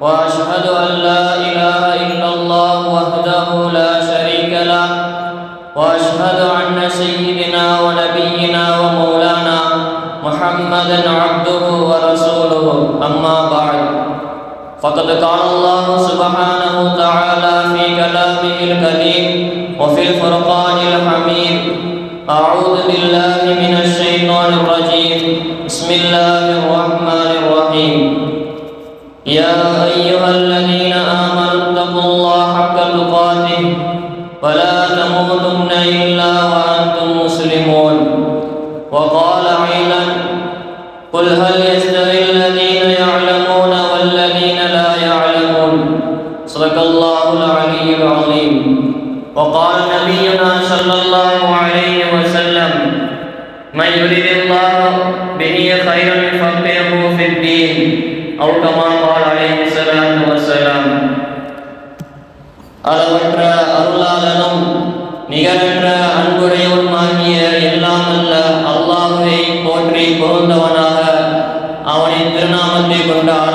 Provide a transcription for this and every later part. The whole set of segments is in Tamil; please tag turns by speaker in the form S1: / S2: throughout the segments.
S1: وأشهد أن لا إله إلا الله وحده لا شريك له. وأشهد أن سيدنا ونبينا ومولانا محمدا عبده ورسوله. أما بعد فقد قال الله سبحانه وتعالى في كلامه الكريم وفي الفرقان الحميد أعوذ بالله من الشيطان الرجيم. بسم الله الرحمن الرحيم. يا أيها الذين آمنوا اتقوا الله حق تقاته ولا அளவற்ற அருளாளனும் நிகரற்ற அன்புடையவனுமாகிய எல்லாம் அல்ல அல்லாஹுவை போற்றி பொருந்தவனாக அவனின் திருநாமத்தை கொண்டார்.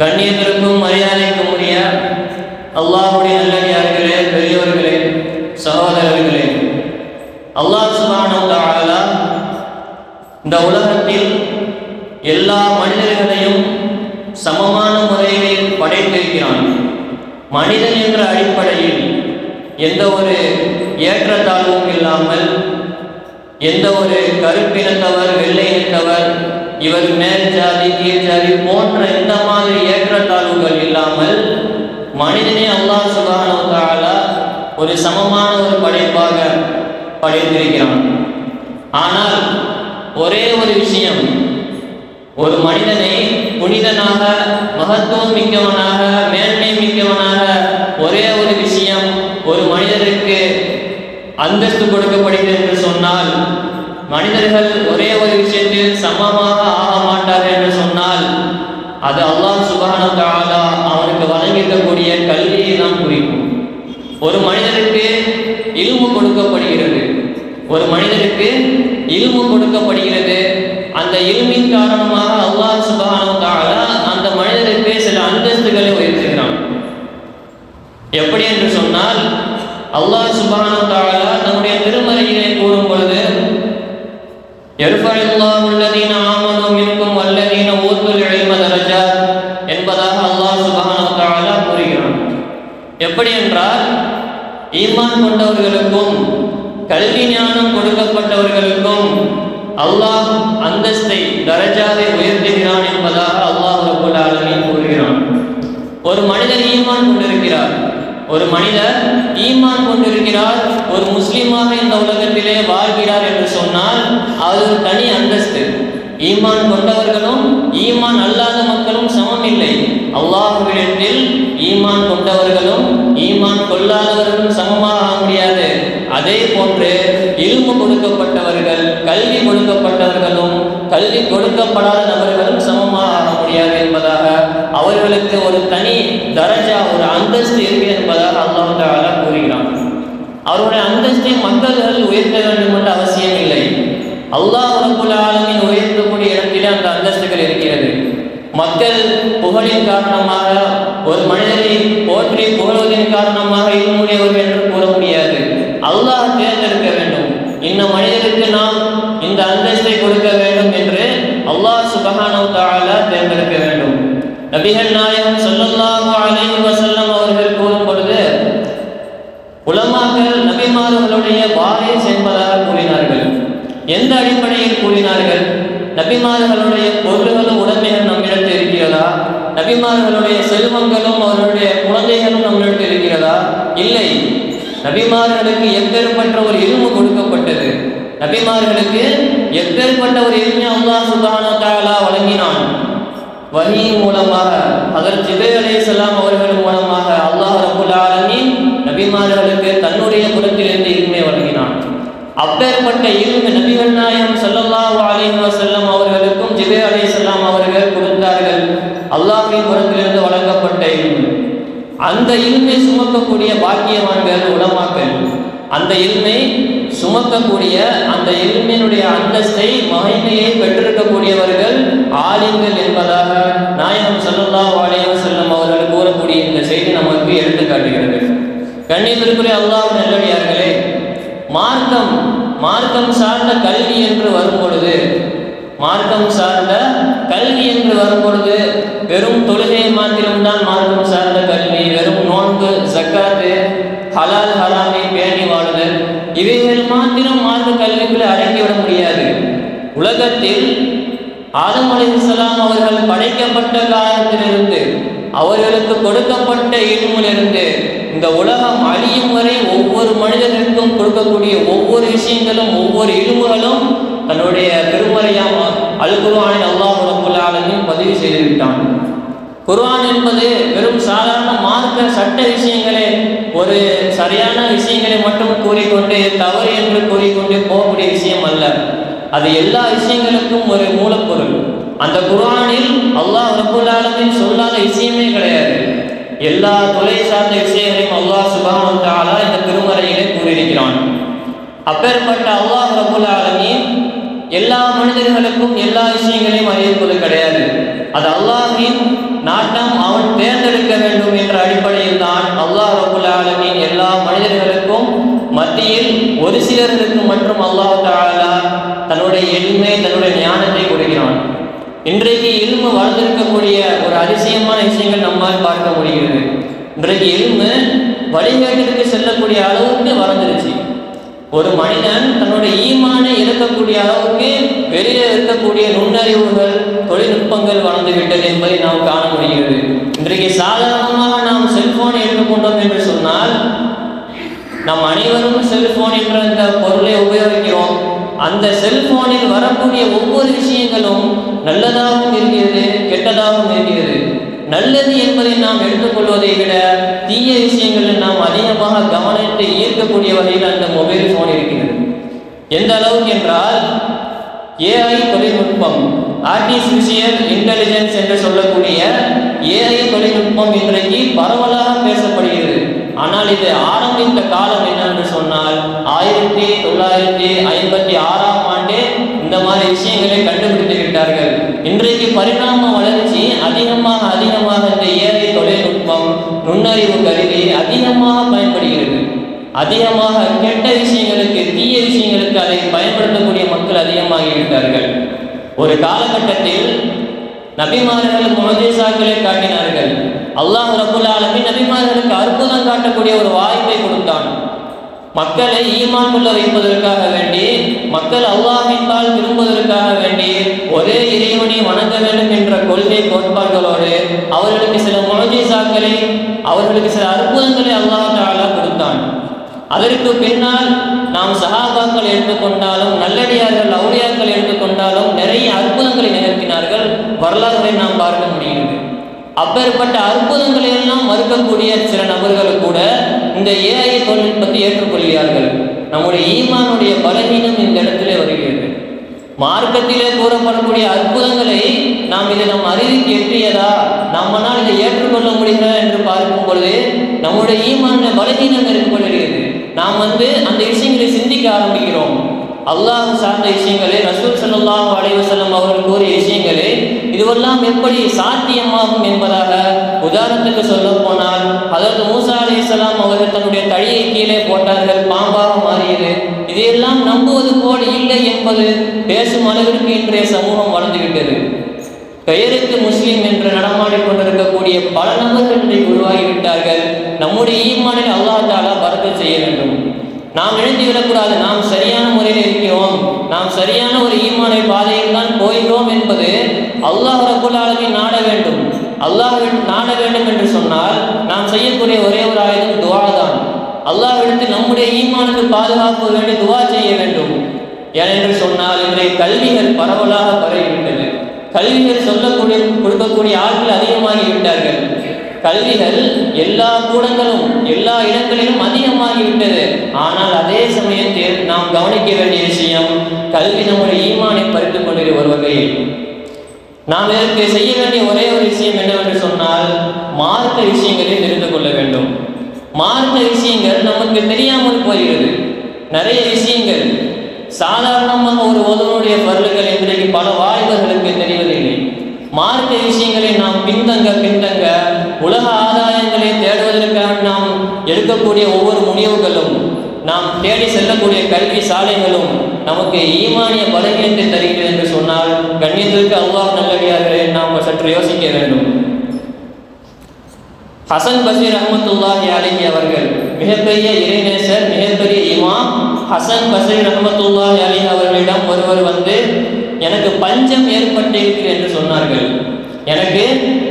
S1: கண்ணியத்திற்கும் மரியாதைக்கும் உரிய அல்லாஹுடைய நல்லடியார்களே பெரியவர்களே சகோதரர்களே அல்லாஹ் சுபானு இந்த உலகத்தில் எல்லா மனிதர்களையும் சமமான முறையில் படைத்திருக்கிறான். மனிதன் என்ற அடிப்படையில் எந்த ஒரு ஏற்றத்தாழ்வும் இல்லாமல் எந்த ஒரு கருப்பினத்தவர் இவர் மேல் ஜாதி கீழ் ஜாதி போன்ற எந்த மாதிரி ஏற்றத்தாழ்வுகள் இல்லாமல் மனிதனே அல்லாஹ் சுபானு ஒரு சமமான ஒரு படைப்பாக படைத்திருக்கிறான். ஆனால் ஒரே ஒரு விஷயம் ஒரு மனிதனை புனிதனாக மகத்துவம் மிக்கவனாக மேன்மை மிக்க ஒரே ஒரு விஷயம் ஒரு மனிதருக்கு அந்தஸ்து கொடுக்கப்படுகிறது என்று சொன்னால் மனிதர்கள் ஒரே ஒரு விஷயத்தில் சமமாக ஆக மாட்டார்கள் என்று சொன்னால் அது அல்லாஹ் சுபான தாலா அவனுக்கு வழங்கிக்கக்கூடிய கல்வியை தான் குறிக்கும். ஒரு மனிதனுக்கு இல்மு கொடுக்கப்படுகிறது. ஒரு மனிதனுக்கு இல்மு கொடுக்கப்படுகிறது. அந்த இல்மின் காரணமாக அல்லாஹ் சுபான தாலா அந்த மனிதனுக்கு சில அந்தஸ்துகளை உயர்த்துகிறான். எப்படி என்று சொன்னால் அல்லாஹ் சுபான தாலா நம்முடைய திருமறையிலே கூறும் பொழுது எர்ஃபல்லாஹு அல்லதீன ஆமனு மின்கும் வல்லதீன ஊத்துல் இல்ம தரஜாத் என்பதாக அல்லாஹ் சுப்ஹானஹு வ தஆலா கூறுகிறான் எப்படி என்றால் ஈமான் கொண்டவர்களுக்கும் கல்வி ஞானம் கொடுக்கப்பட்டவர்களுக்கும் அல்லாஹ் அந்தஸ்தை தரஜாவை உயர்த்துகிறான் என்பதாக அல்லாஹ் ரப்பல் ஆலமீன் கூறுகிறான். ஒரு மனிதர் ஈமான் கொண்டிருக்கிறார். ஒரு மனிதர் ஈமான் கொண்டிருக்கிறார். ஒரு முஸ்லீமாக இந்த உலகத்திலே வாழ்கிறார் என்று சொன்னால் அது ஒரு தனி அந்தஸ்து. ஈமான் கொண்டவர்களும் ஈமான் அல்லாத மக்களும் சமம் இல்லை அல்லாஹுவிடத்தில் ஈமான் கொண்டவர்களும் ஈமான் கொள்ளாதவர்களும் சமமாக ஆக முடியாது. அதே போன்று இரும்பு கொடுக்கப்பட்டவர்கள் கல்வி கொடுக்கப்பட்டவர்களும் கல்வி கொடுக்கப்படாத நபர்களும் சமமாக ஆக முடியாது என்பதாக அவர்களுக்கு ஒரு தனி தரஜா ஒரு அந்தஸ்து இருக்கு என்பதாக அல்லாஹ் தாலா கூறுகிறான். அவருடைய அந்தஸ்தை மக்கள்கள் உயர்த்த வேண்டும் என்ற அவசியம் இல்லை அல்லாஹ் ரபுல் ஆலமின் உயர்த்தக்கூடிய இடத்தில் அந்த அந்தஸ்துகள் இருக்கிறது. மக்கள் புகழின் காரணமாக ஒரு மனிதனை போற்றி புகழ்வதன் காரணமாக இல்முடையவர்கள் என்று கூற முடியாது. அல்லாஹ் தேர்ந்தெடுக்க வேண்டும். இந்த மனிதருக்கு நாம் இந்த அந்தஸ்தை கொடுக்க வேண்டும் என்று அல்லாஹ் சுபஹானஹு தேர்ந்தெடுக்க வேண்டும். நபிகள் நாயகம் ஸல்லல்லாஹு அலைஹி வஸல்லம் அவர்கள் கூறும் பொழுது உலமாக்கள் நபிமார்களுடைய வாரிஸ் என்பதாக கூறினார்கள் எந்த அடிப்படையில் கூறினார்கள் நபிமார்களுடைய பொருள்களும் உடைமைகள் நம்மிடத்தில் இருக்கிறதா நபிமார்களுடைய செல்வங்களும் அவர்களுடைய குழந்தைகளும் நம்மளுக்கு இருக்கிறதா? இல்லை. நபிமார்களுக்கு எப்பேற்பட்ட ஒரு இரும்பு கொடுக்கப்பட்டது? நபிமார்களுக்கு எப்பேற்பட்ட ஒரு இருமை அல்லாஹ் சுபான தாலா வழங்கினான்? வஹியின் மூலமாக அதர் ஜிபே அலைஹிஸ்ஸலாம் அவர்கள் மூலமாக அல்லாஹ் ரபுல் ஆலமீன் நபிமார்களுக்கு தன்னுடைய புறத்திலிருந்து இருமை வழங்கினான் அப்பேற்பட்ட இருமை நபிகள் நாயகம் ஸல்லல்லாஹு அலைஹி வஸல்லம் அவர்களுக்கும் ஜிபே அலைஹிஸ்ஸலாம் அவர்கள் கொடுத்தார்கள். அல்லாஹ்வின் புறத்திலிருந்து வழங்கப்பட்ட இருமை அந்த இல்மை சுமக்கக்கூடிய பாக்கியவான்கள் உலமாக்கள். அந்த இல்மை சுமக்கக்கூடிய அந்த இருமையினுடைய அந்தஸ்தை மகிமையை பெற்றிருக்கக்கூடியவர்கள் ஆலிம்கள் என்பதாக நாயகம் ஸல்லல்லாஹு அலைஹி வஸல்லம் அவர்கள் கூறக்கூடிய இந்த செய்தி நமக்கு எடுத்து காட்டுகிறது கண்ணியத்திற்குரிய அல்லாஹ் நல்லடியார்களே மார்க்கம் மார்க்கம் சார்ந்த கல்வி என்று வரும் பொழுது மார்க்கம் சார்ந்த கல்வி என்று வரும் பொழுது வெறும் தொழுகை மாத்திரம்தான் மார்க்கம் சார்ந்த கல்வி வெறும் நோன்பு ஜக்காத்து ஹலால் ஹலாமை பேணி வாழுதல் இவைகள் மாத்திரம் மார்க்க கல்விக்குள்ளே அடங்கிவிட முடியாது. உலகத்தில் ஆதம் அலிசலாம் அவர்கள் படைக்கப்பட்ட காலத்திலிருந்து அவர்களுக்கு கொடுக்கப்பட்ட இனிமிலிருந்து இந்த உலகம் அழியும் வரை ஒவ்வொரு மனிதனுக்கும் கொடுக்கக்கூடிய ஒவ்வொரு விஷயங்களும் ஒவ்வொரு இனிமுகளும் தன்னுடைய பெருமறையாம அல் குர்ஆனில் அல்லாஹ் ரப்புல் பதிவு செய்துவிட்டான். குர்வான் குர்ஆன் என்பது வெறும் சாதாரண மார்க்க சட்ட விஷயங்களே ஒரு சரியான விஷயங்களை மட்டும் கூறிக்கொண்டு தவறு என்று கூறிக்கொண்டு போகக்கூடிய விஷயம் அல்ல. அது எல்லா விஷயங்களுக்கும் ஒரு மூலப்பொருள். அந்த குரானில் அல்லாஹ் ரப்புல் சொல்லாத விஷயமே கிடையாது. எல்லா துறை சார்ந்த விஷயங்களையும் அல்லாஹ் சுப்ஹானஹு தஆலா இந்த திருமறையிலே கூறியிருக்கிறான். அப்பேற்பட்ட அல்லாஹ் ரப்புல் ஆலமீன் எல்லா மனிதர்களுக்கும் எல்லா விஷயங்களையும் அறிவிப்பது கிடையாது. அது அல்லாஹின் நாட்டம் அவன் தேர்ந்தெடுக்க வேண்டும் என்ற அடிப்படையில் தான் அல்லாஹ் ரபுல் ஆலமீன் எல்லா மனிதர்களுக்கும் மத்தியில் ஒரு சிலர்களுக்கு மற்றும் அல்லாஹ் தன்னுடைய எளிமை தன்னுடைய ஞானத்தை கொடுக்கிறான். இன்றைக்கு எலும்பு வளர்ந்திருக்கக்கூடிய ஒரு அதிசயமான விஷயங்கள் நம்மால் பார்க்க முடிகிறது. இன்றைக்கு எலும்பு வழிகாட்டிற்கு செல்லக்கூடிய அளவுக்கு வளர்ந்துருச்சு. ஒரு மனிதன் தன்னுடைய ஈமானை இழக்கக்கூடிய அளவுக்கு வெளியே இருக்கக்கூடிய நுண்ணறிவுகள் தொழில்நுட்பங்கள் வளர்ந்து விட்டது என்பதை நாம் காண முடிகிறது. இன்றைக்கு சாதாரணமாக நாம் செல்போனை எடுத்துக்கொண்டோம் என்று சொன்னால் நாம் அனைவரும் செல்போன் என்ற பொருளை உபயோகிக்கிறோம். அந்த செல்போனில் வரக்கூடிய ஒவ்வொரு விஷயங்களும் நல்லதாகவும் இருக்கிறது கெட்டதாகவும் இருக்கிறது. நல்லது என்பதை நாம் எடுத்துக்கொள்வதை விட தீய விஷயங்களில் நாம் அதிகமாக கவனத்தை ஈர்க்கக்கூடிய வகையில் அந்த மொபைல் ஃபோன் இருக்கிறது. எந்த அளவுக்கு என்றால் ஏஐ தொழில்நுட்பம் ஆர்டிஃபிஷியல் இன்டெலிஜென்ஸ் என்று சொல்லக்கூடிய ஏஐ தொழில்நுட்பம் இன்றைக்கு பரவலாக பேசப்படுகிறது. ஆனால் இது ஆரம்பித்த காலம் என்னன்னு சொன்னால் ஆயிரத்தி தொள்ளாயிரத்தி ஐம்பத்தி ஆறாம் ஆண்டே இந்த மாதிரி விஷயங்களை கண்டுபிடித்து விட்டார்கள். இன்றைக்கு பரிணாம வளர்ச்சி அதிகமாக அதிகமாக இந்த இயற்கை தொழில்நுட்பம் நுண்ணறிவு கருவி அதிகமாக பயன்படுகிறது. அதிகமாக கெட்ட விஷயங்களுக்கு தீய விஷயங்களுக்கு அதை பயன்படுத்தக்கூடிய மக்கள் அதிகமாகிவிட்டார்கள் ஒரு காலகட்டத்தில் நபிமார்கள் முகதேசாக்களை காட்டினார்கள். அல்லாஹ் ரபுல் ஆலமீன் நபிமார்களுக்கு அற்புதம் காட்டக்கூடிய ஒரு வாய்ப்பை கொடுத்தான். மக்களை ஈமான் கொள்ள வைப்பதற்காக வேண்டி மக்கள் அல்லாஹின் பால் திரும்புவதற்காக வேண்டி ஒரே இறைவனை வணங்க வேண்டும் என்ற கொள்கை கோட்பாடுகளோடு அவர்களுக்கு சில முகஜேசாக்களை அவர்களுக்கு சில அற்புதங்களை அல்லாஹ் தாலா கொடுத்தான். அதற்கு பின்னால் நாம் சகாபாக்கள் எடுத்துக்கொண்டாலும் நல்லடியார்கள் அவுளியாக்கள் எடுத்துக்கொண்டாலும் நிறைய அற்புதங்களை நிகழ்த்தினார்கள். வரலாறுகளை நாம் பார்க்க முடிகிறது. அப்பேற்பட்ட அற்புதங்களை எல்லாம் மறுக்கக்கூடிய சில நபர்கள் கூட இந்த ஏஐ தொழில்நுட்பத்தை ஏற்றுக்கொள்கிறார்கள். நம்முடைய ஈமானுடைய பலவீனம் இந்த இடத்திலே வருகிறது. மார்க்கத்திலே கூறப்படக்கூடிய அற்புதங்களை நாம் இதை நம் அறிவிக்கு எட்டியதா நம்மனால் இதை ஏற்றுக்கொள்ள முடிகிறதா என்று பார்க்கும் பொழுது நம்முடைய ஈமான பலவீனம் ஏற்படுகிறது. நாம் வந்து அந்த விஷயங்களை சிந்திக்க ஆரம்பிக்கிறோம். அல்லாஹ் சார்ந்த விஷயங்களே ரசூல் சல்லாஹ் அலைவசல்லம் அவர்கள் கூறிய விஷயங்களே இதுவெல்லாம் எப்படி சாத்தியமாகும் என்பதாக உதாரணத்துக்கு சொல்ல போனால் அதற்கு மூசா அலைஹிஸ்ஸலாம் அவர்கள் தன்னுடைய தழியை கீழே போட்டார்கள் பாம்பாக மாறியது. இதையெல்லாம் நம்புவது போல் இல்லை என்பது பேசும் அளவிற்கு இன்றைய சமூகம் வளர்ந்துவிட்டது. பெயருக்கு முஸ்லீம் என்று நடமாடிக் கொண்டிருக்கக்கூடிய பல நபர்கள் உருவாகிவிட்டார்கள். நம்முடைய ஈமானில் அல்லாஹ் பரத்து செய்ய வேண்டும். நாம் இணைந்து விடக்கூடாது. நாம் சரியான முறையில் இருக்கிறோம். நாம் சரியான ஒரு ஈமானை பாதையில் தான் போகிறோம் என்பது அல்லாஹ் ரபுல் நாட வேண்டும். அல்லாஹ் நாட வேண்டும் என்று சொன்னால் நாம் செய்யக்கூடிய ஒரே ஒரு ஆயுதம் துவா தான். அல்லாஹ்விடத்தில் நம்முடைய ஈமானுக்கு பாதுகாப்பு வேண்டி துவா செய்ய வேண்டும். ஏனென்று சொன்னால் இன்றைய கல்விகள் பரவலாக பரவிவிட்டது. கல்விகள் சொல்லக்கூடிய கொடுக்கக்கூடிய ஆட்கள் அதிகமாகி விட்டார்கள் கல்விகள் எல்லா கூடங்களும் எல்லா இடங்களிலும் அதிகமாகிவிட்டது. ஆனால் அதே சமயத்தில் நாம் கவனிக்க வேண்டிய விஷயம் கல்வி நம்முடைய ஈமானை பறித்துக் கொண்டிரு ஒரு வகையில். நாம் இதற்கு செய்ய வேண்டிய ஒரே ஒரு விஷயம் என்னவென்று சொன்னால் மார்க்க விஷயங்களில் தெரிந்து கொள்ள வேண்டும். மார்க்க விஷயங்கள் நமக்கு தெரியாமல் போகிறது. நிறைய விஷயங்கள் சாதாரணமாக ஒரு ஒருவனுடைய பொருள்கள் இன்றைக்கு பல வாய்ப்புகளுக்கு தெரிவதில்லை. மார்க்க விஷயங்களை நாம் பின்தங்க பின்தங்க உலக ஆதாயங்களை தேடுவதற்காக நாம் எடுக்கக்கூடிய ஒவ்வொரு முடிவுகளும் நாம் தேடி செல்லக்கூடிய கல்வி சாலைகளும் நமக்கு ஈமானிய பலவீனத்தை தருகிறது என்று சொன்னால் கண்ணியத்திற்கு அல்லாஹ் நல்லடியார்களே நாம் சற்று யோசிக்க வேண்டும். ஹசன் பசீர் அஹமத்துல்லாஹி அலிஹி அவர்கள் மிகப்பெரிய இறைநேசர் மிகப்பெரிய இமாம் ஹசன் பசீர் அஹமத்துல்லாஹி அலிஹி அவர்களிடம் ஒருவர் வந்து எனக்கு பஞ்சம் ஏற்பட்டிருக்கு என்று சொன்னார்கள். எனக்கு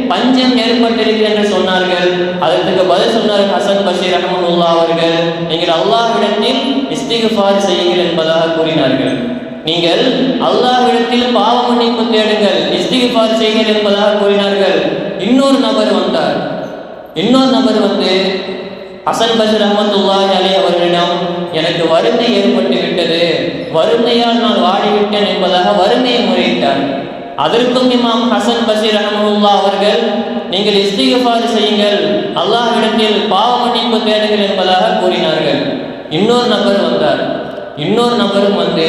S1: பஞ்சம் ஏற்பட்டிருக்கு என்று சொன்னார்கள். அதற்கு பதில் சொன்னார் ஹசன் பஷீர் அஹமதுல்லா அவர்கள். நீங்கள் அல்லாஹ்விடத்தில் இஸ்திகுஃபார் செய்யுங்கள் என்பதாக கூறினார்கள். நீங்கள் அல்லாஹ்விடத்தில் பாவ மன்னிப்பு தேடுங்கள் இஸ்திகுஃபார் செய்யுங்கள் என்பதாக கூறினார்கள். இன்னொரு நபர் வந்தார். இன்னொரு நபர் வந்து ஹசன் பஷீர் அஹமத்துல்லாஹி அலி அவர்களிடம் எனக்கு வறுமை ஏற்பட்டு விட்டது வறுமையால் நான் வாடிவிட்டேன் என்பதாக வறுமையை முறையிட்டார். அதற்கும் இமாம் ஹசன் பசீர் அஹமதுல்லா அவர்கள் நீங்கள் இஸ்திகபார் செய்யுங்கள். அல்லாஹ்விடத்தில் பாவ மன்னிப்பு தேடுங்கள் என்பதாக கூறினார்கள். இன்னொரு நபர் வந்தார். இன்னொரு நபரும் வந்து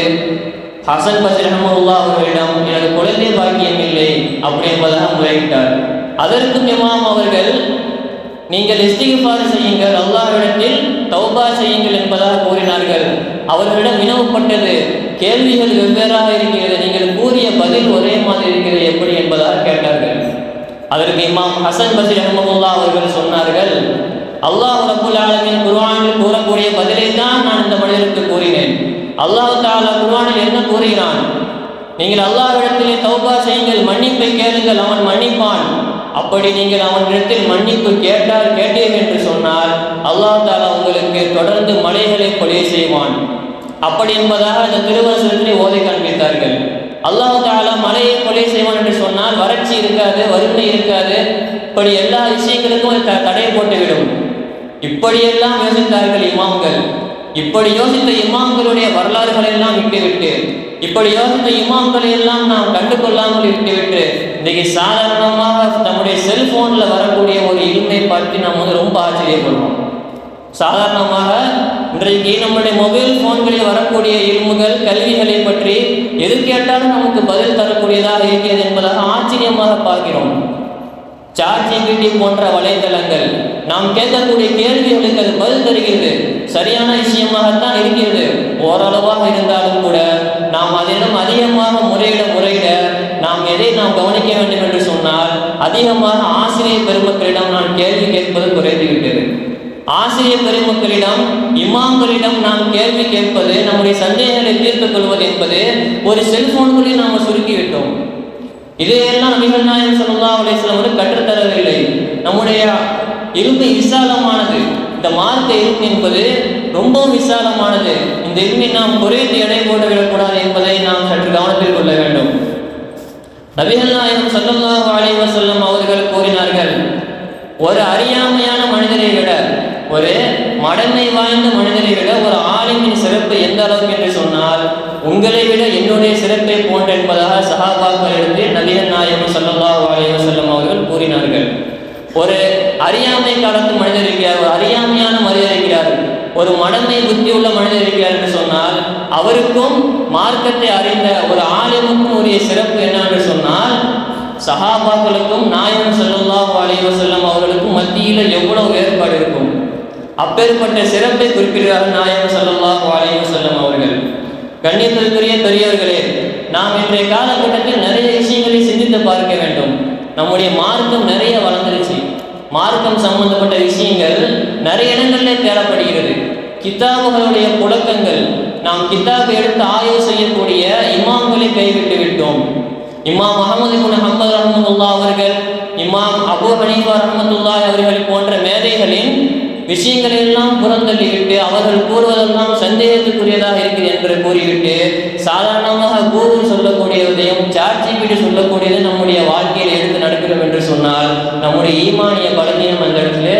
S1: ஹசன் பசீர் அஹமதுல்லா அவர்களிடம் எனக்கு குழந்தை பாக்கியம் இல்லை அப்படி என்பதாக முறையிட்டார். அதற்கும் இமாம் அவர்கள் நீங்கள் இஸ்திகபார் செய்யுங்கள். அல்லாஹ்விடத்தில் தௌபா செய்யுங்கள் என்பதாக கூறினார்கள். அவர்களிடம் வினவப்பட்டது கேள்விகள் வெவ்வேறாக இருக்கிறது நீங்கள் கூறிய பதில் ஒரே மாதிரி இருக்கிறது எப்படி என்பதாக கேட்டார்கள். அதற்கு இமாம் ஹசன் பசீர் அஹமதுல்லா அவர்கள் சொன்னார்கள் அல்லாஹ் ரபுல் ஆலமின் குர்ஆனில் கூறக்கூடிய பதிலை தான் நான் இந்த மனிதருக்கு கூறினேன். அல்லாஹ் தாலா குருவானில் என்ன கூறுகிறான்? நீங்கள் அல்லாஹ் இடத்திலே தௌபா செய்யுங்கள் மன்னிப்பை கேளுங்கள் அவன் மன்னிப்பான். அப்படி நீங்கள் அவனிடத்தில் மன்னிப்பு கேட்டால் கேட்டீர்கள் என்று சொன்னால் அல்லாஹ் தாலா உங்களுக்கு தொடர்ந்து மலைகளை கொலை செய்வான். அப்படி என்பதாக அந்த திருவசனத்திலே ஓதை காண்பித்தார்கள். அல்லாஹ் தாலா மலையை கொலை செய்வான் என்று சொன்னால் வறட்சி இருக்காது வறுமை இருக்காது இப்படி எல்லா விஷயங்களுக்கும் த- தடை போட்டுவிடும். இப்படியெல்லாம் யோசித்தார்கள் இமாம்கள். இப்படி யோசித்த இமாம்களுடைய வரலாறுகளை எல்லாம் விட்டுவிட்டு இப்படி யோசித்த இமாம்களை எல்லாம் நாம் கண்டு கொள்ளாமல் விட்டுவிட்டு இன்னைக்கு சாதாரணமாக நம்முடைய செல்போன்ல வரக்கூடிய ஒரு இல்மை பற்றி நாம் வந்து ரொம்ப ஆச்சரியப்படுறோம். சாதாரணமாக இன்றைக்கு நம்முடைய மொபைல் போன்களில் வரக்கூடிய இல்முகள் கல்விகளை பற்றி எது கேட்டாலும் நமக்கு பதில் தரக்கூடியதாக இருக்கிறது என்பதாக ஆச்சரியமாக பார்க்கிறோம். சாட் ஜிபிடி போன்ற வலைதளங்கள் நாம் கேட்கக்கூடிய கேள்விகளுக்கு அது பதில் தருகிறது. சரியான விஷயமாகத்தான் இருக்கிறது. ஓரளவாக இருந்தாலும் கூட நாம் அதனிடம் அதிகமாக முறையிட முறையிட நாம் எதை நாம் கவனிக்க வேண்டும் என்று சொன்னால் அதிகமாக ஆசிரியர் பெருமக்களிடம் நான் கேள்வி கேட்பது குறைந்துவிட்டது. ஆசிரியர் பெருமக்களிடம் இமாம்களிடம் நாம் கேள்வி கேட்பது நம்முடைய சந்தேகங்களை தீர்த்துக் கொள்வது என்பது ஒரு செல்போன்களில் நாம் சுருக்கிவிட்டோம். இதையெல்லாம் நபிகள் நாயகம் ஸல்லல்லாஹு அலைஹி வந்து கற்றுத்தரவில்லை. நம்முடைய இருப்பு விசாலமானது இந்த மார்க்க இருப்பு என்பது ரொம்பவும் விசாலமானது. இந்த இரும்பை நாம் குறைத்து எடை போட்டு விடக்கூடாது என்பதை நாம் சற்று கவனத்தில் கொள்ள வேண்டும். நபிகள் நாயகம் ஸல்லல்லாஹு அலைஹி செல்லம் அவர்கள் கூறினார்கள் ஒரு அறியாமையான மனிதரை விட ஒரு மடமை வாய்ந்த மனிதரை விட ஒரு ஆளுமின் சிறப்பு எந்த அளவுக்கு? என்று சொன்னால் உங்களை விட என்னுடைய சிறப்பை போன்ற என்பதாக சஹாபாக்கள் எடுத்து நபிகள் நாயகம் சல்லா அலைஹி அவர்கள் கூறினார்கள். ஒரு அறியாமை காலத்து மனிதர் இருக்கிறார் ஒரு அறியாமையான மனிதர் இருக்கிறார். ஒரு மனமை புத்தி உள்ள மனிதர் இருக்கிறார் என்று சொன்னால் அவருக்கும் மார்க்கத்தை அறிந்த ஒரு ஆலயமுக்கும் உரிய சிறப்பு என்னவென்று சொன்னால் சகாபாக்களுக்கும் நாயகம் ஸல்லல்லாஹு அலைஹி வஸல்லம் அவர்களுக்கும் மத்தியில் எவ்வளவு வேறுபாடு இருக்கும். அப்பேற்பட்ட சிறப்பை குறிப்பிடுகிறார் நாயகம் ஸல்லல்லாஹு அலைஹி வஸல்லம் அவர்கள். கண்ணியத்திற்குரிய பெரியவர்களே நாம் இன்றைய காலகட்டத்தில் நிறைய விஷயங்களை சிந்தித்து பார்க்க வேண்டும். நம்முடைய மார்க்கம் நிறைய வளர்ந்துருச்சு. மார்க்கம் சம்பந்தப்பட்ட விஷயங்கள் நிறைய இடங்களில் தேடப்படுகிறது. கித்தாபுகளுடைய புழக்கங்கள் நாம் கித்தாபை எடுத்து ஆய்வு செய்யக்கூடிய இமாம்களை கைவிட்டு விட்டோம். இமாம் முகமது குன் அஹமது ரஹமத்துல்லா அவர்கள் இமாம் அபு ஹனீஃபா ரஹமத்துல்லா அவர்கள் போன்ற மேதைகளின் விஷயங்களை எல்லாம் புறந்தள்ளிவிட்டு அவர்கள் கூறுவதெல்லாம் சந்தேகத்துக்குரியதாக இருக்குது என்று கூறிவிட்டு சாதாரணமாக கூகுள் சொல்லக்கூடியதையும் சாட் ஜிபிடி சொல்லக்கூடியதை நம்முடைய வாழ்க்கையில் எடுத்து நடக்கிறோம் என்று சொன்னால் நம்முடைய ஈமானிய பலவீனம் அந்த இடத்துல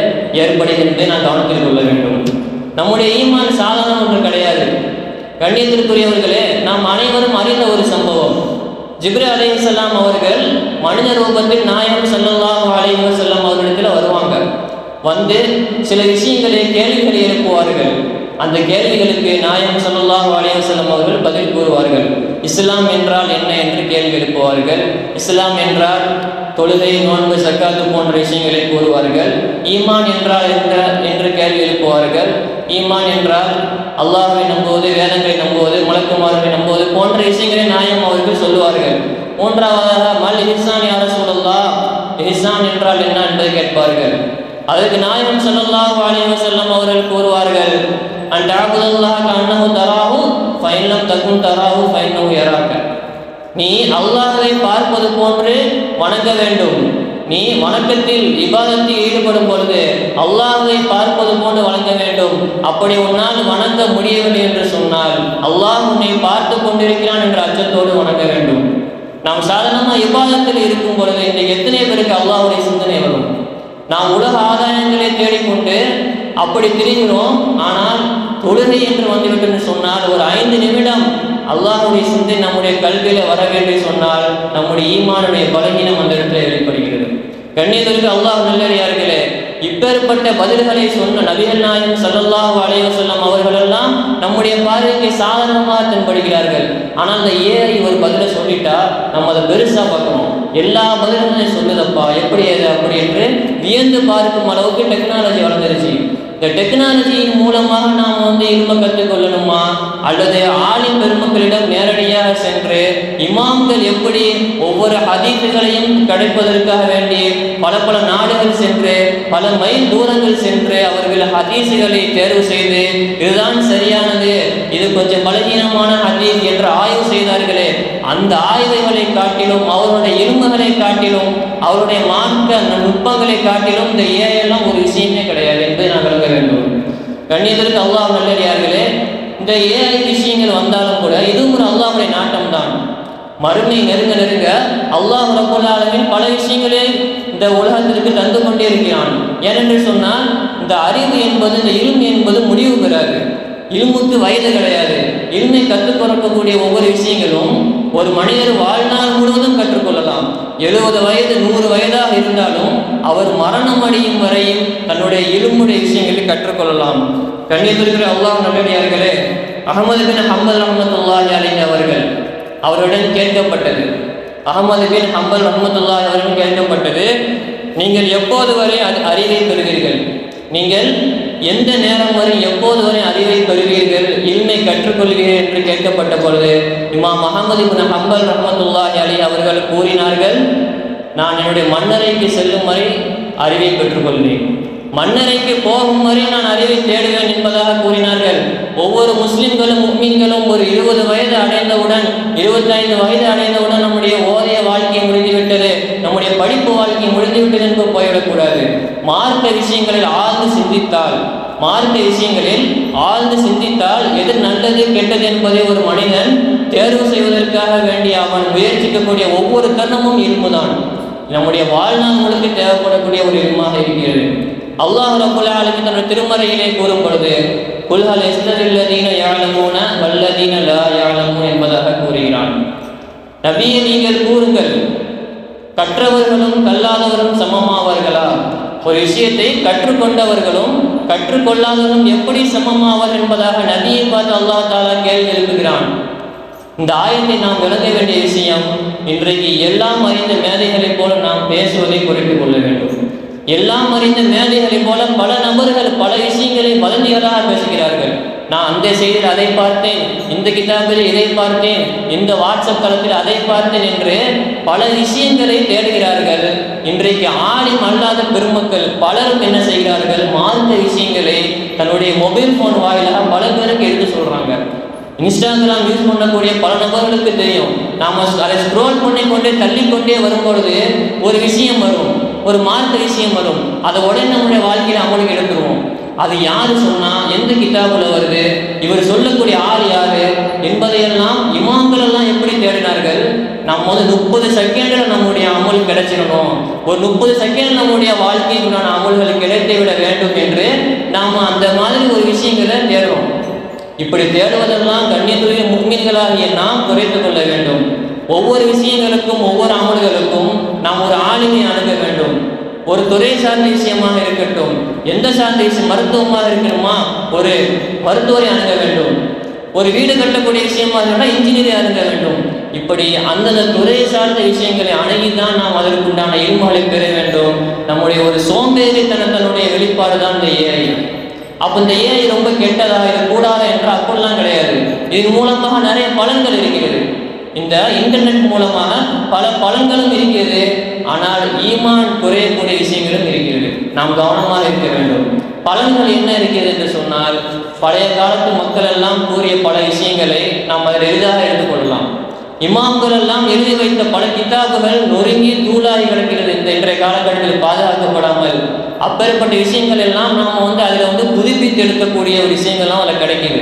S1: ஏற்படுகின்றதை நான் கவனத்தில் கொள்ள வேண்டும். நம்முடைய ஈமான் சாதாரணம் ஒன்று கிடையாது. கண்ணியத்திற்குரியவர்களே நாம் அனைவரும் அறிந்த ஒரு சம்பவம். ஜிப்ரி அலைஹிஸ்ஸலாம் அவர்கள் மனித ரூபத்தில் நாயகம் செல்லலாம் அலையம் செல்லம் அவர்களிடத்தில் வருவாங்க. வந்து சில விஷயங்களை கேள்விகளை எழுப்புவார்கள். அந்த கேள்விகளுக்கு நாயம் ஸல்லல்லாஹு அலைஹி அவர்கள் பதில் கூறுவார்கள். இஸ்லாம் என்றால் என்ன என்று கேள்வி எழுப்புவார்கள். இஸ்லாம் என்றால் தொழுகை நோன்பு சக்காத்து போன்ற விஷயங்களை கூறுவார்கள். ஈமான் என்றால் என்ற என்று கேள்வி எழுப்புவார்கள். ஈமான் என்றால் அல்லாஹை நம்புவது வேதங்களை நம்புவது மலக்குமார்களை நம்புவது போன்ற விஷயங்களை நாயம் அவர்கள் சொல்லுவார்கள். மூன்றாவதாக மல் இஹ்சான் யார சொல்லலாம் இஹ்சான் என்றால் என்ன? என்பதை கேட்பார்கள். அதற்கு நாயகம் ஸல்லல்லாஹு அலைஹி செல்லம் அவர்கள் கூறுவார்கள் அன் அல்லாஹ் கஅன்னஹு தராஹு பயணம் தகுன் தராஹு பயணம் யராக நீ அல்லாஹை பார்ப்பது போன்று வணங்க வேண்டும். நீ வணக்கத்தில் விவாதத்தில் ஈடுபடும் பொழுது அல்லாஹை பார்ப்பது போன்று வணங்க வேண்டும். அப்படி உன்னால் வணங்க முடியவில்லை என்று சொன்னால் அல்லாஹ் உன்னை பார்த்து கொண்டிருக்கிறான் என்ற அச்சத்தோடு வணங்க வேண்டும். நாம் சாதாரணமாக விவாதத்தில் இருக்கும் பொழுது இந்த எத்தனை பேருக்கு அல்லாஹுடைய சிந்தனை வரும்? நாம் உலக ஆதாயங்களை தேடிக்கொண்டு அப்படி திரிகிறோம். ஆனால் தொழுகை என்று வந்துவிட்டு சொன்னால் ஒரு ஐந்து நிமிடம் அல்லாஹுடைய சிந்தை நம்முடைய கல்வியில வர வேண்டும் சொன்னால் நம்முடைய ஈமானுடைய பலகீனம் அந்த இடத்துல வெளிப்படுகிறது. கண்ணியத்திற்கு அல்லாஹ் நல்லறியார்களே இப்பேற்பட்ட பதில்களை சொன்ன நபிகள் நாயகம் ஸல்லல்லாஹு அலைஹி வஸல்லம் அவர்களெல்லாம் நம்முடைய பார்வைக்கு சாதாரணமாக தென்படுகிறார்கள். ஆனால் அந்த ஏஐ ஒரு பதிலை சொல்லிட்டா நம்ம அதை பெருசா பார்க்கணும். எல்லா பதில்களையும் சொல்லுதப்பா எப்படி அது அப்படி என்று வியந்து பார்க்கும் அளவுக்கு டெக்னாலஜி வளர்ந்துருச்சு. இந்த டெக்னாலஜியின் மூலமாக நாம் வந்து இல்ம கற்றுக்கொள்ளணுமா அல்லது ஆலிம் பெருமக்களிடம் நேரடியாக சென்று இமாம்கள் எப்படி ஒவ்வொரு ஹதீஸுகளையும் கிடைப்பதற்காக வேண்டி பல பல நாடுகள் சென்று பல மைல் தூரங்கள் சென்று அவர்கள் ஹதீஸுகளை தேர்வு செய்து இதுதான் சரியானது இது கொஞ்சம் பலகீனமான ஹதீஸ் என்று ஆய்வு செய்தார்களே அந்த ஆயுதங்களை காட்டிலும் அவருடைய இரும்புகளை காட்டிலும் அவருடைய மார்க்க நுட்பங்களை காட்டிலும் இந்த ஏஐ எல்லாம் ஒரு விஷயமே கிடையாது. என்பதை நான் விளங்க வேண்டும். கண்ணியத்திற்கு அல்லாஹ் நல்லடியார்களே இந்த ஏழை விஷயங்கள் வந்தாலும் கூட இதுவும் ஒரு அல்லாஹுடைய நாட்டம் தான் மறுமை நெருங்க நெருங்க அல்லாஹ் ரப்பல் பல விஷயங்களே இந்த உலகத்திற்கு தந்து கொண்டே இருக்கிறான். ஏனென்று சொன்னால் இந்த அறிவு என்பது இந்த இரும்பு என்பது முடிவு பெறாது. இருமுக்கு வயது கிடையாது. இருமை கற்றுக் கொடுக்கக்கூடிய ஒவ்வொரு விஷயங்களும் ஒரு மனிதர் வாழ்நாள் முழுவதும் கற்றுக்கொள்ளலாம். எழுபது வயது நூறு வயதாக இருந்தாலும் அவர் மரணம் அடையும் வரையும் தன்னுடைய இலும்புடைய விஷயங்களை கற்றுக்கொள்ளலாம். கண்ணியத்திற்கிற அல்லாஹ் நல்லடியார்களே அகமது பின் ஹம்பல் ரஹமத்துல்லாஹி அலைஹி அவர்கள் அவருடன் கேட்கப்பட்டது. அகமது பின் ஹம்பல் ரஹமத்துல்லாஹி அவர்கள் கேட்கப்பட்டது. நீங்கள் எப்போது வரை அது அறிவை பெறுவீர்கள்? நீங்கள் எந்த நேரம் வரை எப்போது வரை அறிவை பெறுவீர்கள் இல்மை கற்றுக்கொள்வீர்கள் என்று கேட்கப்பட்ட பொழுது இம்மா மஹமது இப்னு ஹம்பல் ரஹமத்துல்லாஹி அலி அவர்கள் கூறினார்கள் நான் என்னுடைய மன்னரைக்கு செல்லும் வரை அறிவை பெற்றுக்கொள்வேன். மன்னரைக்கு போகும் வரை நான் அறிவை தேடுவேன் என்பதாக கூறினார்கள். ஒவ்வொரு முஸ்லிம்களும் முக்மீன்களும் ஒரு இருபது வயது அடைந்தவுடன் இருபத்தைந்து வயது அடைந்தவுடன் நம்முடைய ஓதைய வாழ்க்கை முடிந்துவிட்டது. நம்முடைய படிப்பு வாழ்க்கை முடிந்துவிட்டது என்று போய்விடக்கூடாது மார்க்க விஷயங்களில் ஆழ்ந்து சிந்தித்தால் மார்க்க விஷயங்களில் ஆழ்ந்து சிந்தித்தால் எது நல்லது கெட்டது என்பதை ஒரு மனிதன் தேர்வு செய்வதற்காக வேண்டிய அவன் முயற்சிக்கக்கூடிய ஒவ்வொரு தருணமும் இரும்புதான் நம்முடைய வாழ்நாள் முழுக்க தேவைப்படக்கூடிய ஒரு இன்பமாக இருக்கிறது. அல்லாஹ் ரபுல் ஆலமீன் தன்னுடைய திருமறையிலே கூறும் பொழுது குல்ஹல் எஸ்தரில்லதீன யாழமூன வல்லதீன லா யாழமூன் என்பதாக கூறுகிறான். நபியை நீங்கள் கூறுங்கள் கற்றவர்களும் கல்லாதவரும் சமமாவார்களா? ஒரு விஷயத்தை கற்றுக்கொண்டவர்களும் கற்றுக்கொள்ளாதவரும் எப்படி சமமாவர் என்பதாக நபியை பார்த்து அல்லா தாலா கேள்வி எழுப்புகிறான். இந்த ஆயத்தை நாம் விளங்க வேண்டிய விஷயம் இன்றைக்கு எல்லாம் அறிந்த மேதைகளைப் போல நாம் பேசுவதை குறைத்துக் கொள்ள வேண்டும். எல்லாம் அறிந்த மேதைகளைப் போல பல நபர்கள் பல விஷயங்களை வதந்திகளாக பேசுகிறார்கள். நான் அந்த செய்தியில் அதை பார்த்தேன். இந்த கிதாபில் இதை பார்த்தேன். இந்த வாட்ஸ்அப் தளத்தில் அதை பார்த்தேன் என்று பல விஷயங்களை தேடுகிறார்கள். இன்றைக்கு ஆளும் அல்லாத பெருமக்கள் பலரும் என்ன செய்கிறார்கள்? மார்க்க விஷயங்களை தன்னுடைய மொபைல் ஃபோன் வாயிலாக பல பேருக்கு எடுத்து சொல்றாங்க. இன்ஸ்டாகிராம் யூஸ் பண்ணக்கூடிய பல நபர்களுக்கு தெரியும். நாம அதை ஸ்க்ரோல் பண்ணி கொண்டே தள்ளிக்கொண்டே வரும்பொழுது ஒரு விஷயம் வரும். ஒரு மார்க்க விஷயம் வரும். அதை உடனே நம்முடைய வாழ்க்கையில் அமலுக்கு எடுத்துருவோம். அது யாரு சொன்னா எந்த கிதாபுல வருது இவர் சொல்லக்கூடிய ஆள் யாரு என்பதையெல்லாம் இமாம்கள் எல்லாம் எப்படி தேடினார்கள்? நம்ம வந்து முப்பது செகண்ட்ல நம்முடைய அமல் கிடைச்சிடணும். ஒரு முப்பது செகண்ட் நம்முடைய வாழ்க்கைக்குண்டான அமல்கள் கிடைத்து விட வேண்டும் என்று நாம அந்த மாதிரி ஒரு விஷயங்களை தேடுறோம். இப்படி தேடுவதெல்லாம் கண்ணியத்துடைய முன்மீன்களாகிய நாம் குறைத்துக் கொள்ள வேண்டும். ஒவ்வொரு விஷயங்களுக்கும் ஒவ்வொரு அமல்களுக்கும் நாம் ஒரு ஆளுமை அணுக வேண்டும். ஒரு துறை சார்ந்த விஷயமாக இருக்கட்டும் எந்த சார்ந்த விஷயம் மருத்துவமாக இருக்கணுமா? ஒரு மருத்துவரை அணுக வேண்டும். ஒரு வீடு கட்டக்கூடிய விஷயமா இருந்தால் இன்ஜினியரை அணுக வேண்டும். இப்படி அந்தந்த துறை சார்ந்த விஷயங்களை அணுகிதான் நாம் அதற்குண்டான இல்முகளை பெற வேண்டும். நம்முடைய ஒரு சோம்பேறித்தனத்தனுடைய வெளிப்பாடு தான் இந்த ஏஐ அப்போ இந்த ஏஐ ரொம்ப கெட்டதாக இருக்கக்கூடாது கூடாதா என்ற அப்படிலாம் கிடையாது. இதன் மூலமாக நிறைய பலன்கள் இருக்கிறது. இந்த இன்டர்நெட் மூலமாக பல பலன்களும் இருக்கிறது. ஆனால் ஈமான் குறையக்கூடிய விஷயங்களும் இருக்கிறது. நாம் கவனமாக இருக்க வேண்டும். பலன்கள் என்ன இருக்கிறது என்று சொன்னால் பழைய காலத்து மக்கள் எல்லாம் கூறிய பல விஷயங்களை நாம் அதில் எளிதாக எடுத்துக்கொள்ளலாம் இமாம்கள் எல்லாம் எழுதி வைத்த பல கிதாபுகள் நொறுங்கி தூளாகி கிடக்கிறது. இந்த இன்றைய காலகட்டத்தில் பாதுகாக்கப்படாமல் அப்பேற்பட்ட விஷயங்கள் எல்லாம் நாம் வந்து அதில் வந்து புதுப்பித்து எடுக்கக்கூடிய ஒரு விஷயங்கள்லாம் அதில் கிடைக்கிது.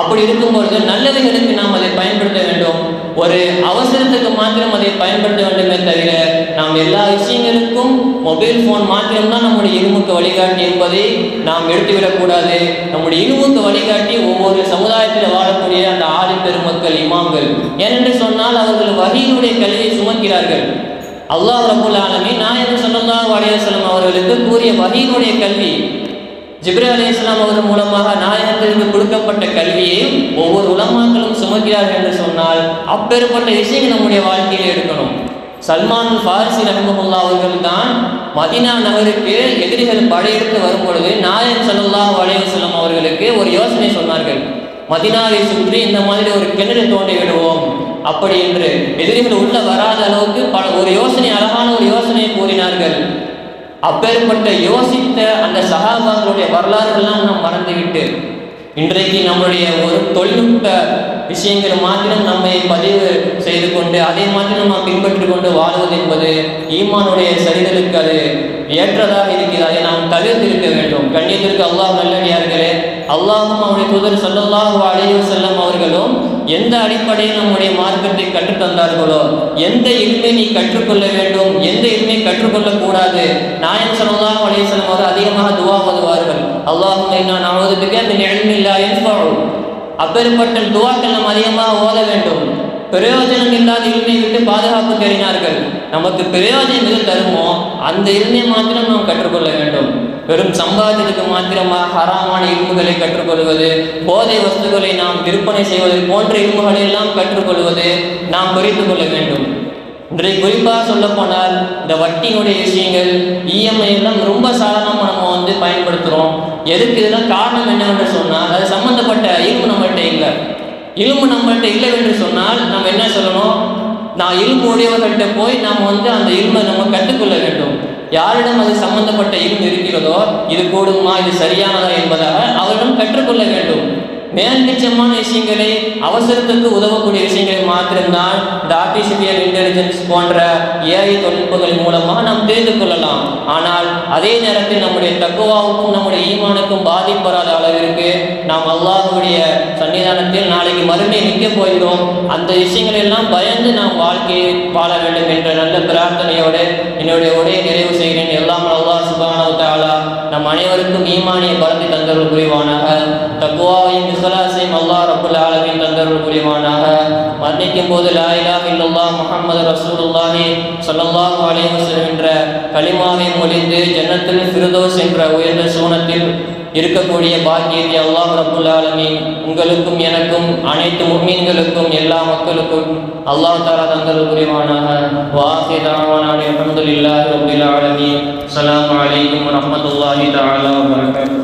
S1: அப்படி இருக்கும்பொழுது நல்லவைகளுக்கு நாம் அதை பயன்படுத்த வேண்டும். ஒரு அவசரத்துக்கு மாத்திரம் அதை பயன்படுத்த வேண்டுமே தவிர நாம் எல்லா விஷயங்களுக்கும் மொபைல் ஃபோன் மாத்திரம்தான் நம்முடைய இருமுக்கு வழிகாட்டி என்பதை நாம் எடுத்துவிடக்கூடாது நம்முடைய இருமுக்கு வழிகாட்டி ஒவ்வொரு சமுதாயத்தில் வாழக்கூடிய அந்த ஆதி பெருமக்கள் இமாம்கள். ஏனென்று சொன்னால் அவர்கள் வகையினுடைய கல்வியை சுமக்கிறார்கள். அல்லாஹ் ரபுல் ஆலமி நாயகம் ஸல்லல்லாஹு அலைஹி செல்லும் அவர்களுக்கு கூறிய வகையினுடைய கல்வி ஜிப்ரி அலி இஸ்லாம் அவர்கள் மூலமாக நாயகத்திற்கு கொடுக்கப்பட்ட கல்வியை ஒவ்வொரு உலமாக்களும் சுமக்கிறார்கள் என்று சொன்னால் அப்பேற்பட்ட விஷயங்கள் நம்முடைய வாழ்க்கையில் எடுக்கணும் சல்மான் ஃபாரிசி ரஹமுல்லா அவர்கள் தான் மதினா நகருக்கு எதிரிகள் படையெடுத்து வரும் பொழுது நாயகம் ஸல்லல்லாஹு அலைஹி அவர்களுக்கு ஒரு யோசனை சொன்னார்கள். மதினாவை சுற்றி இந்த மாதிரி ஒரு கிணறு தோண்டி விடுவோம் அப்படி என்று எதிரிகள் உள்ள வராத அளவுக்கு பல ஒரு யோசனை அழகான ஒரு யோசனையை கூறினார்கள். அப்பேற்பட்ட யோசித்த அந்த சகாபாக்களுடைய வரலாறுகள்லாம் நாம் மறந்துவிட்டு இன்றைக்கு நம்முடைய ஒரு தொழில்நுட்ப விஷயங்கள் மாத்திரம் நம்மை பதிவு செய்து கொண்டு அதே மாதிரி நாம் பின்பற்றி கொண்டு வாழ்வது என்பது ஈமானுடைய சரிதலுக்கு அது ஏற்றதாக இருக்கிறது. அதை நாம் தவிர்த்திருக்க வேண்டும். கண்ணியத்திற்கு அல்லாஹ் நல்லடியார்களே அல்லாஹும் அவருடைய தூதர் சொல்லல்லாஹு அலைஹி செல்லும் அவர்களும் எந்த அடிப்படையில் நம்முடைய மார்க்கத்தை கற்றுத் தந்தார்களோ எந்த இல்மை நீ கற்றுக்கொள்ள வேண்டும் எந்த இல்மை கற்றுக்கொள்ளக் கூடாது நாயகம் ஸல்லல்லாஹு அலைஹி வஸல்லம் அவர்கள் அதிகமாக துவா ஓதுவார்கள். அல்லாஹும் என்ன நாவதுக்கு அந்த மின் இல்மின் என்று அப்பேற்பட்ட துவாக்கள் நாம் அதிகமாக ஓத வேண்டும். பிரயோஜனம் இல்லாத இல்மை விட்டு பாதுகாப்பு தெரினார்கள் நமக்கு பிரயோஜனம் எது தருமோ அந்த இருமையை மாத்திரம் நாம் கற்றுக்கொள்ள வேண்டும். வெறும் சம்பாதிக்கு மாத்திரமாக ஹராமான இல்முகளை கற்றுக்கொள்வது போதை வஸ்துக்களை நாம் விற்பனை செய்வது போன்ற இல்முகளை எல்லாம் கற்றுக்கொள்வது நாம் குறித்து கொள்ள வேண்டும். இன்றைக்கு குறிப்பாக சொல்ல போனால் இந்த வட்டியினுடைய விஷயங்கள் இஎம்ஐ எல்லாம் ரொம்ப சாதாரணமாக நம்ம வந்து பயன்படுத்துகிறோம் எதுக்கு இதெல்லாம் காரணம் என்னவென்று சொன்னால் அது சம்பந்தப்பட்ட இரும்பு நம்மள்கிட்ட இல்லை. இரும்பு நம்மள்கிட்ட இல்லை என்று சொன்னால் நம்ம என்ன சொல்லணும்? நான் இரும்பு உடையவர்கள்ட்ட போய் நாம் வந்து அந்த இரும்பை நம்ம கற்றுக்கொள்ள வேண்டும். யாரிடம் அது சம்பந்தப்பட்ட இல்மு இருக்கிறதோ இது கூடுமா இது சரியானதா என்பதாக அவரிடம் கற்றுக்கொள்ள வேண்டும். மேல்நிச்சயமான விஷயங்களை அவசரத்துக்கு உதவக்கூடிய விஷயங்களை மாத்திரம்தான் இந்த ஆர்டிஃபிஷியல் இன்டெலிஜென்ஸ் போன்ற ஏஐ தொழில்நுட்பங்கள் மூலமாக நாம் தெரிந்து கொள்ளலாம். ஆனால் அதே நேரத்தில் நம்முடைய தக்குவாவுக்கும் நம்முடைய ஈமானுக்கும் பாதிப்பு அளவிற்கு நாம் அல்லாஹுடைய சன்னிதானத்தில் நாளைக்கு மறுமை நிற்க போகிறோம். அந்த விஷயங்களை எல்லாம் பயந்து நாம் வாழ்க்கையை வாழ வேண்டும் என்ற நல்ல பிரார்த்தனையோடு என்னுடைய உடையை நிறைவு செய்கிறேன். எல்லாம் அல்லாஹ் நம் அனைவருக்கும் ஈமானிய பலத்தை தந்தர்கள் புரிவானாக. தக்குவாவையும் விசலாசையும் அல்லாஹ் ரபுல் ஆலமின் தந்தர்கள் புரிவானாக. மரணிக்கும் போது லா இலாஹ இல்லல்லாஹ் முஹம்மது ரசூலுல்லாஹி ஸல்லல்லாஹு அலைஹி வஸல்லம் என்ற கலிமாவை மொழிந்து ஜன்னத்தில் ஃபிர்தௌஸ் என்ற உயர்ந்த சூனத்தில் இருக்கக்கூடிய பாக்கியத்தை அல்லாஹ் ரபுல் ஆலமின் உங்களுக்கும் எனக்கும் அனைத்து முஸ்மீன்களுக்கும் எல்லா மக்களுக்கும் அல்லாஹ் தாலா தந்தல் புரிவானாக. வாசி தாவானாடி அஹமதுல்லாஹி ரபில் அஸ்ஸலாமு அலைக்கும் வரஹ்மத்துல்லாஹி தஆலா வபரகாத்துஹு.